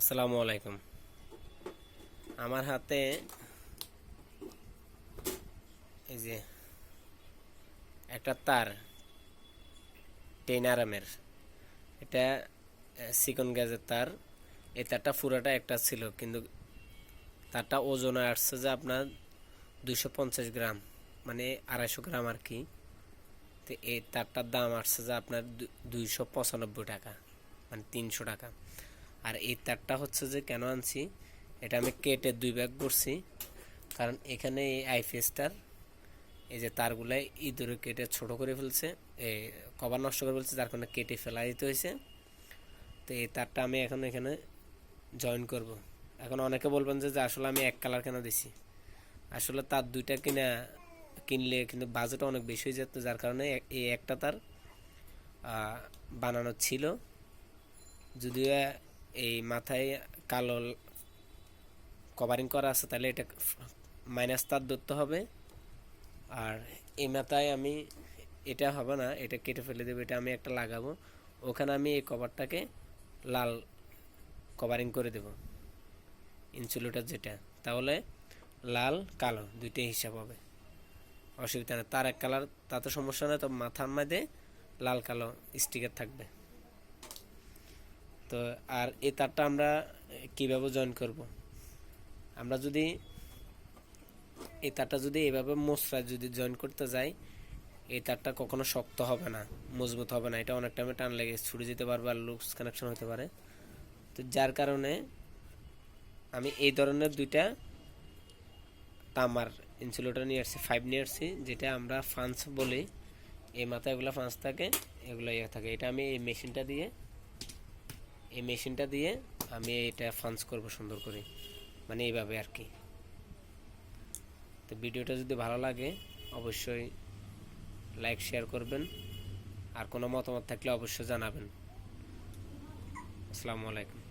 আসসালামু আলাইকুম। আমার হাতে এই যে একটা তার টেন আরামের এটা সিকন গ্যাজের তার। এই তারটা পুরোটা একটা ছিল, কিন্তু তারটা ওজনে আসছে যে আপনার দুশো পঞ্চাশ গ্রাম মানে আড়াইশো গ্রাম আর কি। তো এই তারটার দাম আসছে যে আপনার দুইশো পঁচানব্বই টাকা মানে তিনশো টাকা। আর এই তারটা হচ্ছে যে কেন আনছি, এটা আমি কেটে দুই ব্যাগ করছি। কারণ এখানে এই আইপিএসটার এই যে তারগুলাই ইঁদুরে কেটে ছোট করে ফেলছে এই কভার নষ্ট করে ফেলছে, যার কারণে কেটে ফেলা দিতে হয়েছে। তো এই তারটা আমি এখন এখানে জয়েন করব। এখন অনেকে বলবেন যে আসলে আমি এক কালার কেন দিছি? আসলে তার দুইটা কিনা কিনলে কিন্তু বাজেট অনেক বেশি হয়ে যেত, যার কারণে এই একটা তার বানানো ছিল। যদিও এই মাথায় কালো কভারিং করা আছে, তাহলে এটা মাইনাস তার ধরতে হবে। আর এই মাথায় আমি, এটা হবে না, এটা কেটে ফেলে দেবো, এটা আমি একটা লাগাবো। ওখানে আমি এই কভারটাকে লাল কভারিং করে দেব ইনসুলেটর যেটা। তাহলে লাল, কালো, দুইটাই হিসাব হবে। অসুবিধা নেই, তার এক কালার তাতে সমস্যা নেই, তো মাথার মধ্যে লাল, কালো স্টিকার থাকবে। তো আর এই তারটা আমরা কীভাবে জয়েন করব? আমরা যদি এই তারটা যদি এভাবে মোচড়া যদি জয়েন করতে যাই, এই তারটা কখনো শক্ত হবে না, মজবুত হবে না। এটা অনেক টাইমে টান লেগে ছুটে যেতে পারবে আর লুজ কানেকশন হতে পারে। তো যার কারণে আমি এই ধরনের দুইটা তামার ইনসুলেটর নিয়ে আসছি ফাইভ নিয়ে আসছি, যেটা আমরা ফান্স বলি। এই মাথায় এগুলো ফান্স থাকে, এগুলো ইয়ে থাকে। এটা আমি এই মেশিনটা দিয়ে এই মেশিনটা দিয়ে আমি এটা ফান্স করব সুন্দর করে। মানে এইভাবে আর কি। তো ভিডিওটা যদি ভালো লাগে, অবশ্যই লাইক শেয়ার করবেন। আর কোনো মতামত থাকলে অবশ্যই জানাবেন। আসসালামু আলাইকুম।